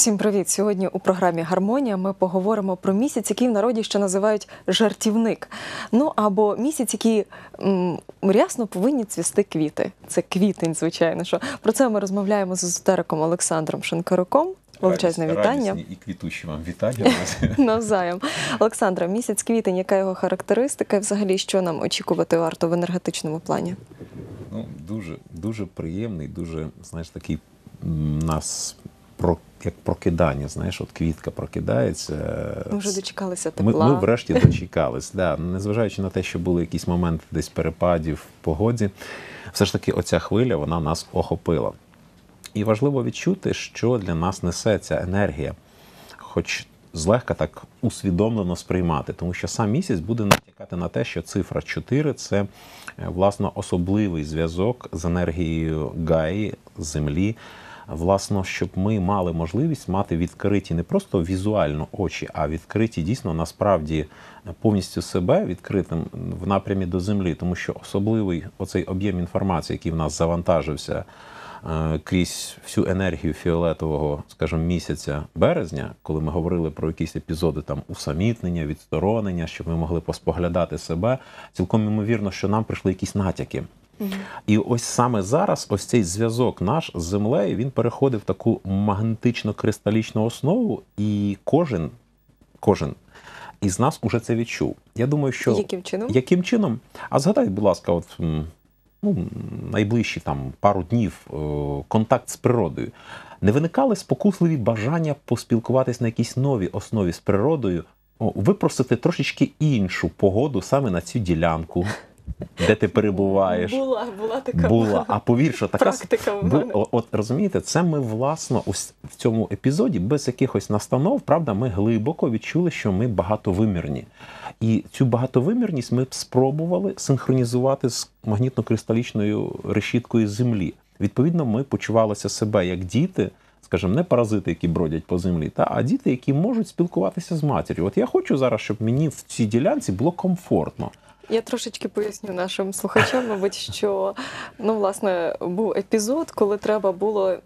Усім привіт! Сьогодні у програмі Гармонія ми поговоримо про місяць, який в народі ще називають жартівник. Ну або місяць, який м, рясно повинні цвісти квіти. Це квітень, звичайно. Що про це ми розмовляємо з езотериком Олександром Шинкаруком. Величезне вітання. і квітучі вам вітання. Навзаєм. Олександра, місяць квітень, яка його характеристика, і взагалі що нам очікувати варто в енергетичному плані? ну, дуже, дуже приємний, дуже, знаєш, такий нас про, як прокидання, знаєш, от квітка прокидається. Ми вже дочекалися Ми, тепла. ми врешті дочекались. Да. Незважаючи на те, що були якісь моменти десь перепадів в погоді, все ж таки оця хвиля вона нас охопила. І важливо відчути, що для нас несе ця енергія, хоч злегка так усвідомлено сприймати, тому що сам місяць буде натякати на те, що цифра 4 – це е, власно особливий зв'язок з енергією Гаї, землі. Власно, щоб ми мали можливість мати відкриті не просто візуально очі, а відкриті дійсно насправді повністю себе відкритим в напрямі до землі, тому що особливий оцей об'єм інформації, який в нас завантажився е, крізь всю енергію фіолетового, скажімо, місяця березня, коли ми говорили про якісь епізоди там усамітнення, відсторонення, щоб ми могли поспоглядати себе, цілком ймовірно, що нам прийшли якісь натяки. І ось саме зараз, ось цей зв'язок наш з землею, він переходить в таку магнетично-кристалічну основу, і кожен, кожен із нас уже це відчув. Я думаю, що Яким чином? яким чином? А згадай, будь ласка, от ну, найближчі там пару днів е, контакт з природою. Не виникали спокусливі бажання поспілкуватись на якійсь новій основі з природою, випросити трошечки іншу погоду саме на цю ділянку, де ти перебуваєш. Була, була така Була. А повір, що така практика в мене. о- от розумієте, це ми власно ось в цьому епізоді без якихось настанов, правда, ми глибоко відчули, що ми багатовимірні. І цю багатовимірність ми б спробували синхронізувати з магнітно-кристалічною решіткою землі. Відповідно, ми почувалися себе як діти. Скажімо, не паразити, які бродять по землі, та а діти, які можуть спілкуватися з матір'ю. От я хочу зараз, щоб мені в цій ділянці було комфортно. Я трошечки поясню нашим слухачам, мабуть, що ну, власне, був епізод, коли треба було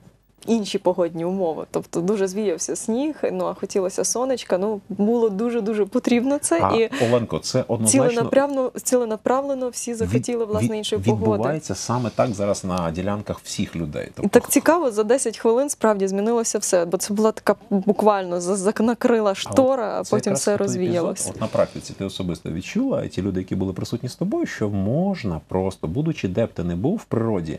інші погодні умови. Тобто дуже звіявся сніг, ну а хотілося сонечка. Ну було дуже дуже потрібно це. А і Оленко, це однозначно ціленаправлено, ціленаправлено всі захотіли від- власне від- іншої погоди. Відбувається саме так зараз на ділянках всіх людей. Тобто, так цікаво, за 10 хвилин справді змінилося все, бо це була така буквально накрила штора, а це потім все розвіялося. От на практиці ти особисто відчула, і ті люди, які були присутні з тобою, що можна просто, будучи де б ти не був в природі,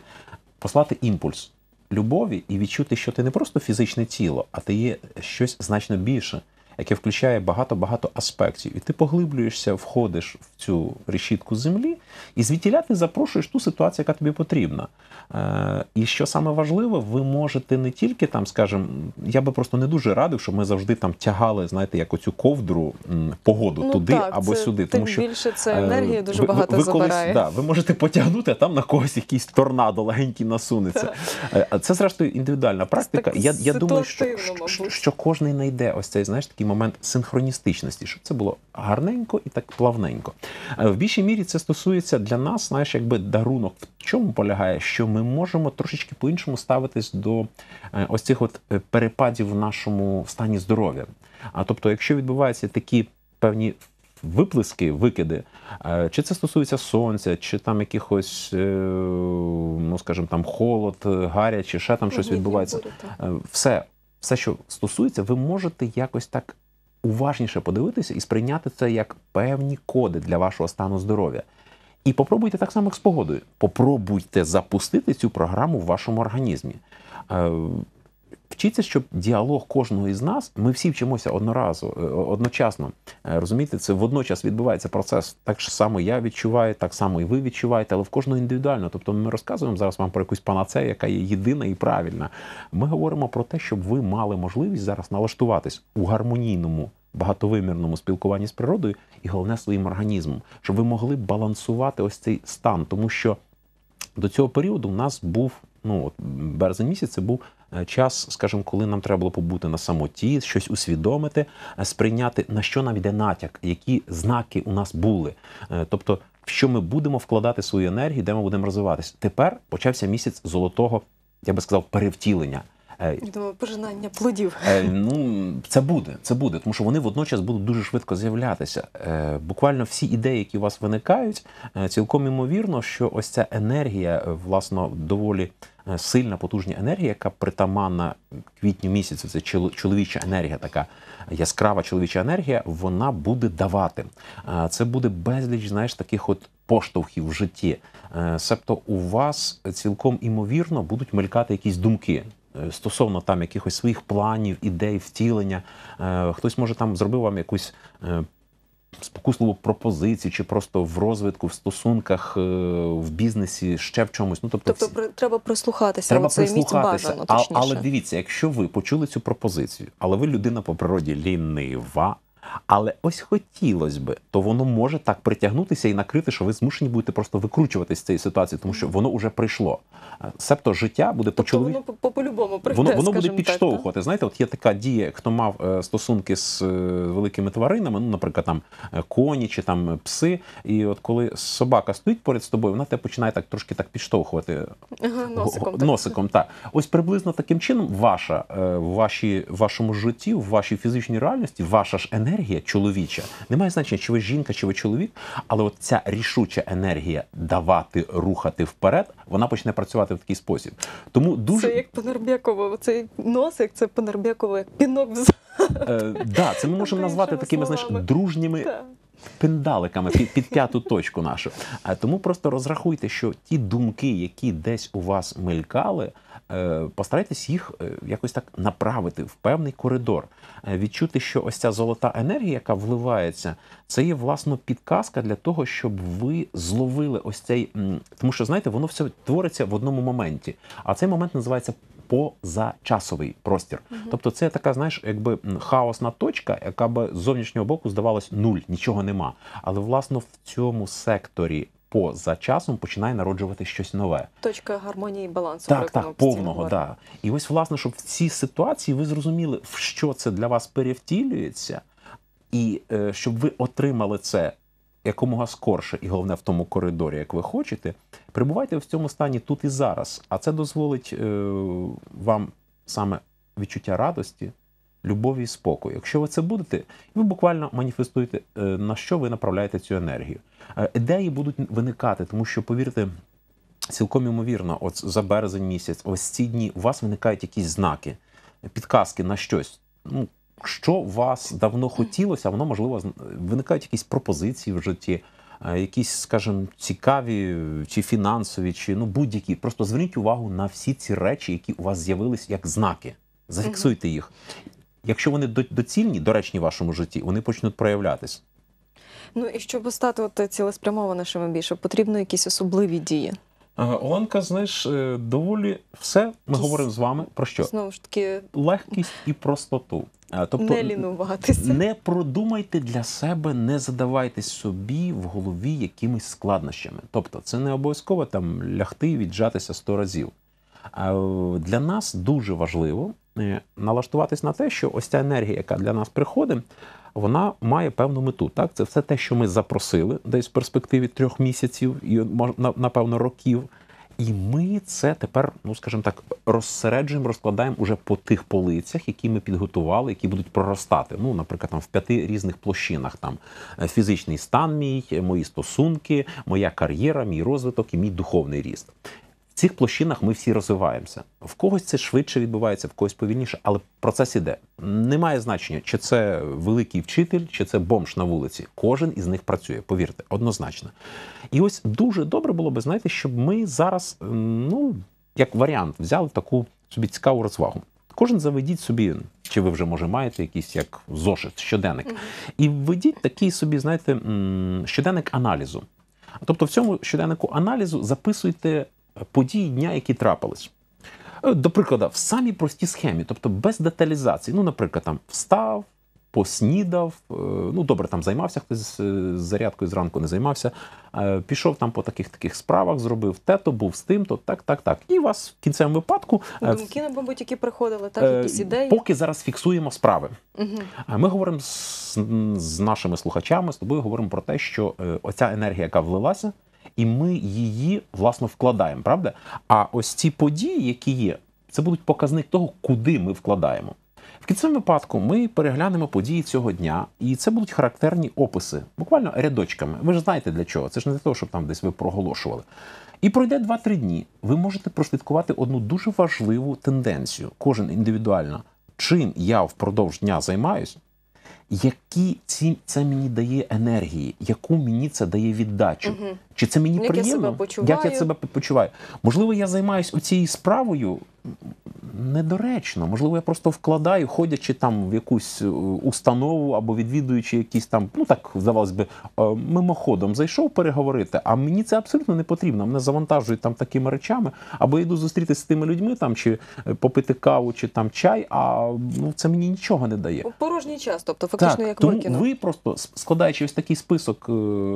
послати імпульс любові і відчути, що ти не просто фізичне тіло, а ти є щось значно більше, яке включає багато-багато аспектів. І ти поглиблюєшся, входиш в цю решітку землі, і звідтіля ти запрошуєш ту ситуацію, яка тобі потрібна. Е, і що саме важливе, ви можете не тільки там, скажімо, я би просто не дуже радив, щоб ми завжди там тягали, знаєте, як оцю ковдру м, погоду Ну, туди так, або це, сюди. Тим Тому що більше це Е, енергії дуже ви- багато ви, забирає. Колись, да, ви можете потягнути, а там на когось якийсь торнадо легенький насунеться. Е, це, зрештою, індивідуальна практика. так Я, я думаю, що, що, що кожний знайде ось цей знаєш, такий момент синхроністичності, щоб це було гарненько і так плавненько. Е, В більшій мірі це стосується для нас, знаєш, якби дарунок в чому полягає, що ми можемо трошечки по-іншому ставитись до е, ось цих от е, перепадів в нашому стані здоров'я. А тобто, якщо відбуваються такі певні виплески, викиди, чи це стосується сонця, чи там якихось, ну скажімо, там холод, гаря, чи ще там щось відбувається. Все, все, що стосується, ви можете якось так уважніше подивитися і сприйняти це як певні коди для вашого стану здоров'я. І попробуйте так само як з погодою. Попробуйте запустити цю програму в вашому організмі. Вчіться, щоб діалог кожного із нас, ми всі вчимося одноразу, е, одночасно. Е, Розумієте, це водночас відбувається процес. Так само я відчуваю, так само і ви відчуваєте, але в кожного індивідуально. Тобто ми розказуємо зараз вам про якусь панацею, яка є єдина і правильна. Ми говоримо про те, щоб ви мали можливість зараз налаштуватись у гармонійному, багатовимірному спілкуванні з природою і головне своїм організмом, щоб ви могли балансувати ось цей стан, тому що до цього періоду в нас був ну от березень місяць це був час, скажімо, коли нам треба було побути на самоті, щось усвідомити, е, сприйняти на що нам йде натяк, які знаки у нас були. Е, Тобто, в що ми будемо вкладати свою енергію, де ми будемо розвиватися. Тепер почався місяць золотого, я би сказав, перевтілення. Е, думаю, пожинання плодів. Е, ну, це буде, це буде, тому що вони водночас будуть дуже швидко з'являтися. Е, буквально всі ідеї, які у вас виникають, е, цілком імовірно, що ось ця енергія, е, власно, доволі е, сильна, потужна енергія, яка притаманна квітню місяцю, це чоловіча енергія, така яскрава чоловіча енергія, вона буде давати. Е, Це буде безліч, знаєш, таких от поштовхів в житті. Е, Себто у вас цілком імовірно будуть мелькати якісь думки е, стосовно там якихось своїх планів, ідей, втілення. Е, Хтось може там зробив вам якусь. Спокусливу пропозицію, чи просто в розвитку, в стосунках, е, в бізнесі, ще в чомусь. Ну тобто, Тобто всі- треба прислухатися. Треба міць прислухатися. бажано, А, але дивіться, якщо ви почули цю пропозицію, але ви людина по природі лінива, але ось хотілося би, то воно може так притягнутися і накрити, що ви змушені будете просто викручуватись з цієї ситуації, тому що воно вже прийшло. Е, Себто життя буде по Тобто воно по- по- по-любому прийде, Воно, воно буде скажімо так, підштовхувати. Знаєте, от є така дія, хто мав е, стосунки з е, великими тваринами, ну, наприклад, там е, коні чи там е, пси. І от коли собака стоїть поряд з тобою, вона тебе починає так трошки так підштовхувати? Ага, носиком. Так. носиком так. Ось приблизно таким чином ваша е, в вашій в вашому житті, в вашій фізичній реальності, ваша ж енергія чоловіча. Немає значення, чи ви жінка, чи ви чоловік, але от ця рішуча енергія давати, рухати вперед, вона почне працювати в такий спосіб. Тому дуже Це як Панарбєкова, цей носик, це Панарбєкова, як пінок е, да, це ми можемо назвати такими знаєш, дружніми Так. пендаликами під, під п'яту точку нашу. А тому просто розрахуйте, що ті думки, які десь у вас мелькали, е, постарайтесь їх е, якось так направити в певний коридор. Е, Відчути, що ось ця золота енергія, яка вливається, це є власно підказка для того, щоб ви зловили ось цей. Тому що знаєте, воно все твориться в одному моменті. А цей момент називається позачасовий простір. Тобто, це така, знаєш, якби хаосна точка, яка би з зовнішнього боку здавалась нуль, нічого нема. Але власно в цьому секторі поза часом починає народжувати щось нове. Точка гармонії балансу. Так, так, повного, да. І ось, власне, щоб в цій ситуації ви зрозуміли, в що це для вас перевтілюється, і е, щоб ви отримали це якомога скорше, і головне в тому коридорі, як ви хочете, перебувайте в цьому стані тут і зараз. А це дозволить е, вам саме відчуття радості, любові і спокою. Якщо ви це будете, ви буквально маніфестуєте, е, на що ви направляєте цю енергію. Е, Ідеї будуть виникати, тому що, повірте, цілком ймовірно, от за березень місяць, ось ці дні у вас виникають якісь знаки, підказки на щось. Ну, що вас давно хотілося, воно можливо виникають якісь пропозиції в житті, е, якісь, скажімо, цікаві чи фінансові, чи ну будь-які. Просто зверніть увагу на всі ці речі, які у вас з'явились як знаки. Зафіксуйте їх. Якщо вони доцільні, доречні в вашому житті, вони почнуть проявлятись. Ну і щоб стати от цілеспрямованішими більше, потрібно якісь особливі дії. Оленка, знаєш, е, доволі все. Ми Якісь- говоримо з вами про що? Знову ж таки, Легкість і простоту. Тобто не лінуватися. не продумайте для себе, не задавайтесь собі в голові якимись складнощами. Тобто, це не обов'язково там лягти і віджатися сто разів. Е, для нас дуже важливо е, налаштуватись на те, що ось ця енергія, яка для нас приходить, вона має певну мету. Так, це все те, що ми запросили десь в перспективі трьох місяців і напевно років. І ми це тепер, ну скажімо так, розсереджуємо, розкладаємо уже по тих полицях, які ми підготували, які будуть проростати. Ну, наприклад, там в п'яти різних площинах: там е, фізичний стан, мій, мої стосунки, моя кар'єра, мій розвиток і мій духовний ріст. В цих площинах ми всі розвиваємося. В когось це швидше відбувається, в когось повільніше, але процес іде. Немає значення, чи це великий вчитель, чи це бомж на вулиці. Кожен із них працює, повірте, однозначно. І ось дуже добре було би, знаєте, щоб ми зараз, ну, як варіант, взяли таку собі цікаву розвагу. Кожен заведіть собі, чи ви вже може маєте якийсь як зошит, щоденник, і введіть такий собі, знаєте, щоденник аналізу. Тобто в цьому щоденнику аналізу записуйте події дня, які трапились. Е, До прикладу, в самій простій схемі, тобто без деталізації. Ну, наприклад, там встав, поснідав, е, ну добре, там займався хтось е, з зарядкою зранку не займався. е, Пішов там по таких таких справах, зробив те-то, був з тим-то, так, так, так. І у вас в кінцевому випадку е, Думки, мабуть, які приходили, так, е, якісь ідеї. поки зараз фіксуємо справи. А Ми говоримо з, з нашими слухачами, з тобою говоримо про те, що е, оця енергія, яка влилася, і ми її власно вкладаємо, правда? А ось ці події, які є, Це будуть показник того, куди ми вкладаємо. В кінцевому випадку ми переглянемо події цього дня, і це будуть характерні описи, буквально рядочками. Ви ж знаєте для чого. Це ж не для того, щоб там десь ви проголошували. І пройде 2-3 дні. Ви можете прослідкувати одну дуже важливу тенденцію, кожен індивідуально. Чим я впродовж дня займаюсь, які ці це мені дає енергії, яку мені це дає віддачу? Угу. Чи це мені Як я приємно? себе почуваю? Як я себе почуваю? Можливо, я займаюся цією справою недоречно. Можливо, я просто вкладаю, ходячи там в якусь е, установу або відвідуючи якісь там, ну так здавалось би, е, мимоходом зайшов переговорити, а мені це абсолютно не потрібно. Мене завантажують там такими речами, або йду зустрітися з тими людьми, там чи е, попити каву, чи там чай, а ну це мені нічого не дає. Порожній час, тобто фактично Так, як тому викинув. ви просто складаючи ось такий список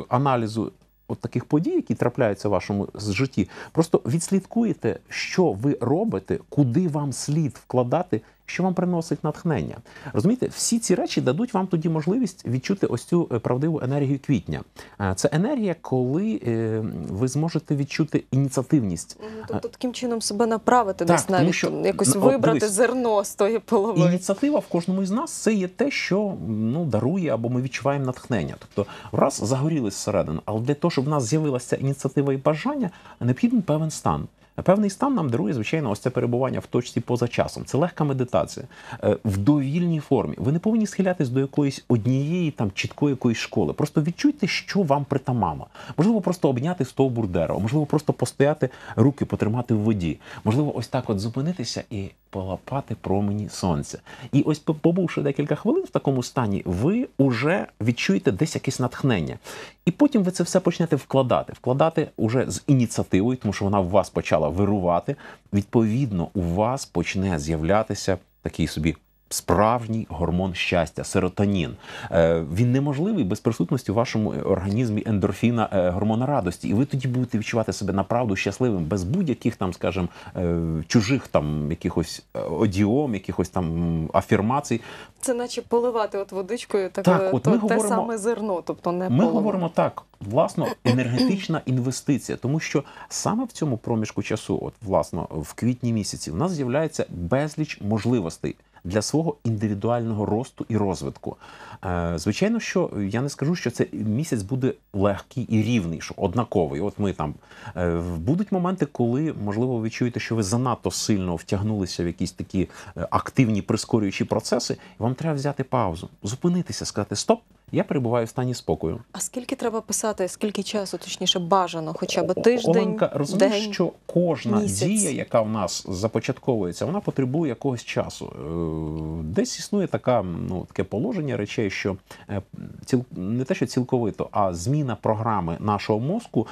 аналізу от таких подій, які трапляються в вашому житті, просто відслідкуєте, що ви робите, куди вам слід вкладати, що вам приносить натхнення. Розумієте, всі ці речі дадуть вам тоді можливість відчути ось цю е, правдиву енергію квітня. Е, Це енергія, коли е, ви зможете відчути ініціативність. Тобто таким чином себе направити Так, десь тому навіть що, якось ну, вибрати дивись. зерно з тої половини. Ініціатива в кожному із нас це є те, що ну дарує або ми відчуваємо натхнення. Тобто, раз загорілись зсередини, але для того, щоб в нас з'явилася ініціатива і бажання, необхідний певен стан. Певний стан нам дарує, звичайно, ось це перебування в точці поза часом. Це легка медитація Е, в довільній формі. Ви не повинні схилятись до якоїсь однієї там чіткої якоїсь школи. Просто відчуйте, що вам притаманно. Можливо, просто обняти стовбур дерева, можливо, просто постояти руки, потримати в воді. Можливо, ось так от зупинитися і полапати промені сонця. І ось побувши декілька хвилин в такому стані, ви вже відчуєте десь якесь натхнення. І потім ви це все почнете вкладати, вкладати уже з ініціативою, тому що вона в вас почала вирувати. Відповідно, у вас почне з'являтися такий собі. Справжній гормон щастя, серотонін. Е, він неможливий без присутності в вашому організмі ендорфіна, е, гормона радості. І ви тоді будете відчувати себе направду щасливим, без будь-яких там, скажімо, е, чужих там якихось одіом, якихось там афірмацій. Це наче поливати от водичкою так, Так, от то, ми те говоримо- саме зерно, тобто не Ми полово. говоримо так, власно, енергетична інвестиція, тому що саме в цьому проміжку часу, от власно, в квітні місяці, в нас з'являється безліч можливостей для свого індивідуального росту і розвитку. Е, Звичайно, що я не скажу, що це місяць буде легкий і рівний, що однаковий. От ми там е, будуть моменти, коли можливо ви відчуєте, що ви занадто сильно втягнулися в якісь такі е, активні прискорюючі процеси, і вам треба взяти паузу, зупинитися, сказати Стоп, я перебуваю в стані спокою. А скільки треба писати, скільки часу, точніше, бажано, хоча б тиждень, Оленка, розумієш, день? що кожна місяць. дія, яка в нас започатковується, вона потребує якогось часу. Е, Десь існує така, ну, таке положення речей, що е, ціл, не те, що цілковито, а зміна програми нашого мозку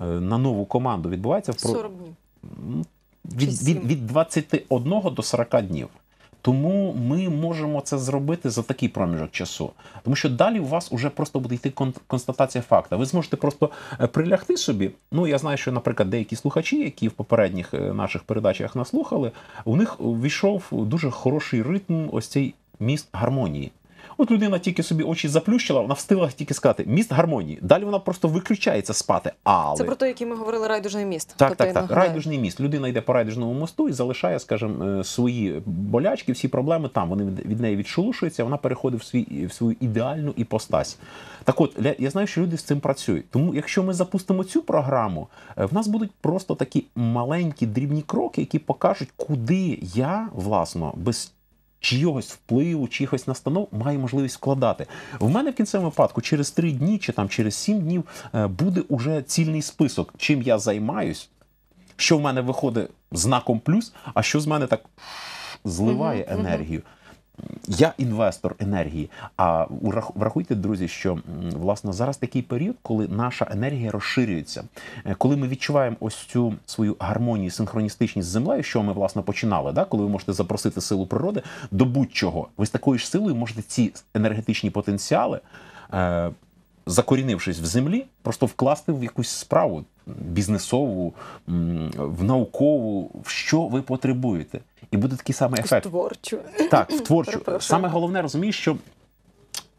е, на нову команду відбувається в про- 40 днів. від, від, від 21 до 40 днів. Тому ми можемо це зробити за такий проміжок часу. Тому що далі у вас вже просто буде йти кон- констатація факта. Ви зможете просто е, прилягти собі. Ну, я знаю, що, наприклад, деякі слухачі, які в попередніх е, наших передачах нас слухали, у них війшов дуже хороший ритм, ось цей міст гармонії. От людина тільки собі очі заплющила, вона встигла тільки сказати міст гармонії. Далі вона просто виключається спати. Але Це про те, який ми говорили райдужний міст. так, Тобто, так, так. Райдужний міст. Людина йде по райдужному мосту і залишає, скажімо, свої болячки, всі проблеми там. Вони від- неї відшелушуються, вона переходить в свій в свою ідеальну іпостась. Так от, я знаю, що люди з цим працюють. Тому, якщо ми запустимо цю програму, е, в нас будуть просто такі маленькі дрібні кроки, які покажуть, куди я, власно, без чийогось впливу, чиїхось настанов має можливість вкладати. В мене в кінцевому випадку через три дні чи там через сім днів е, буде уже цільний список, чим я займаюсь, що в мене виходить знаком плюс, а що з мене так зливає енергію. Я інвестор енергії. А врахуйте, друзі, що власне зараз такий період, коли наша енергія розширюється, Е, коли ми відчуваємо ось цю свою гармонію, синхроністичність з землею, що ми власне починали, да? коли ви можете запросити силу природи до будь-чого, ви з такою ж силою можете ці енергетичні потенціали. Закорінившись в землі, просто вкласти в якусь справу бізнесову, в наукову, в що ви потребуєте, і буде такий самий ефект. творчу. Так, в творчу. Саме головне розумієш, що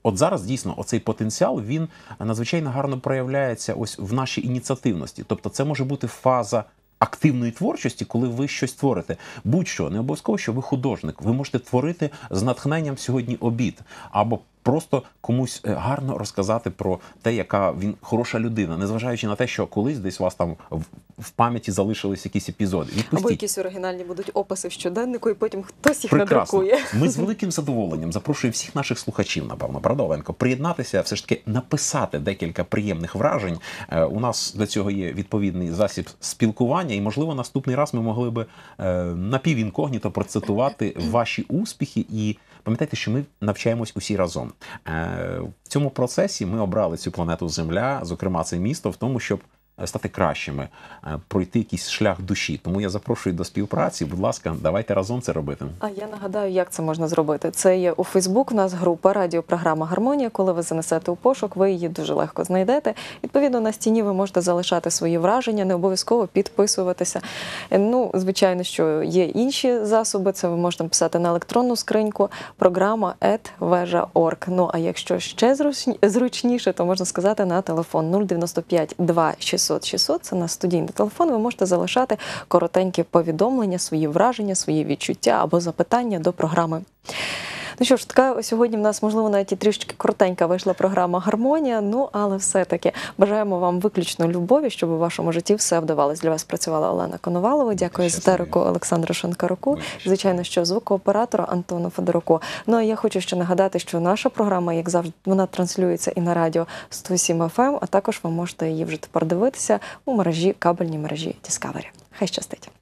от зараз дійсно оцей потенціал він надзвичайно гарно проявляється ось в нашій ініціативності. Тобто, це може бути фаза активної творчості, коли ви щось творите. Будь-що, не обов'язково, що ви художник. Ви можете творити з натхненням сьогодні обід або просто комусь е, гарно розказати про те, яка він хороша людина, незважаючи на те, що колись десь у вас там в, пам'яті залишились якісь епізоди. Або якісь оригінальні будуть описи в щоденнику, і потім хтось їх Прекрасно. надрукує. Ми з великим задоволенням запрошуємо всіх наших слухачів, напевно, правда, Оленко, приєднатися, все ж таки написати декілька приємних вражень. Е, У нас до цього є відповідний засіб спілкування, і можливо наступний раз ми могли би е, напівінкогніто процитувати ваші успіхи і. Пам'ятайте, що ми навчаємось усі разом. Е, В цьому процесі ми обрали цю планету Земля, зокрема це місто, в тому, щоб стати кращими, е, пройти якийсь шлях душі. Тому я запрошую до співпраці. Будь ласка, давайте разом це робити. А я нагадаю, як це можна зробити. Це є у Фейсбук. У нас група радіопрограма Гармонія. Коли ви занесете у пошук, ви її дуже легко знайдете. Відповідно, на стіні ви можете залишати свої враження, не обов'язково підписуватися. Е, Ну, звичайно, що є інші засоби. Це ви можете писати на електронну скриньку. Програма @veja.org. Ну а якщо ще зручні- зручніше, то можна сказати на телефон 095 2 600 600. Це наш студійний телефон. Ви можете залишати коротенькі повідомлення, свої враження, свої відчуття або запитання до програми. Ну що ж, така сьогодні в нас, можливо, навіть і трішки коротенька вийшла програма Гармонія. Ну, але все-таки бажаємо вам виключно любові, щоб у вашому житті все вдавалось. Для вас працювала Олена Коновалова. Дякую Щасливі. езотерику Олександру Шанкаруку. Звичайно, що звукооператору Антону Федоруку. Ну а я хочу ще нагадати, що наша програма, як завжди, вона транслюється і на радіо 107 FM, а також ви можете її вже тепер дивитися у мережі кабельній мережі Discovery. Хай щастить!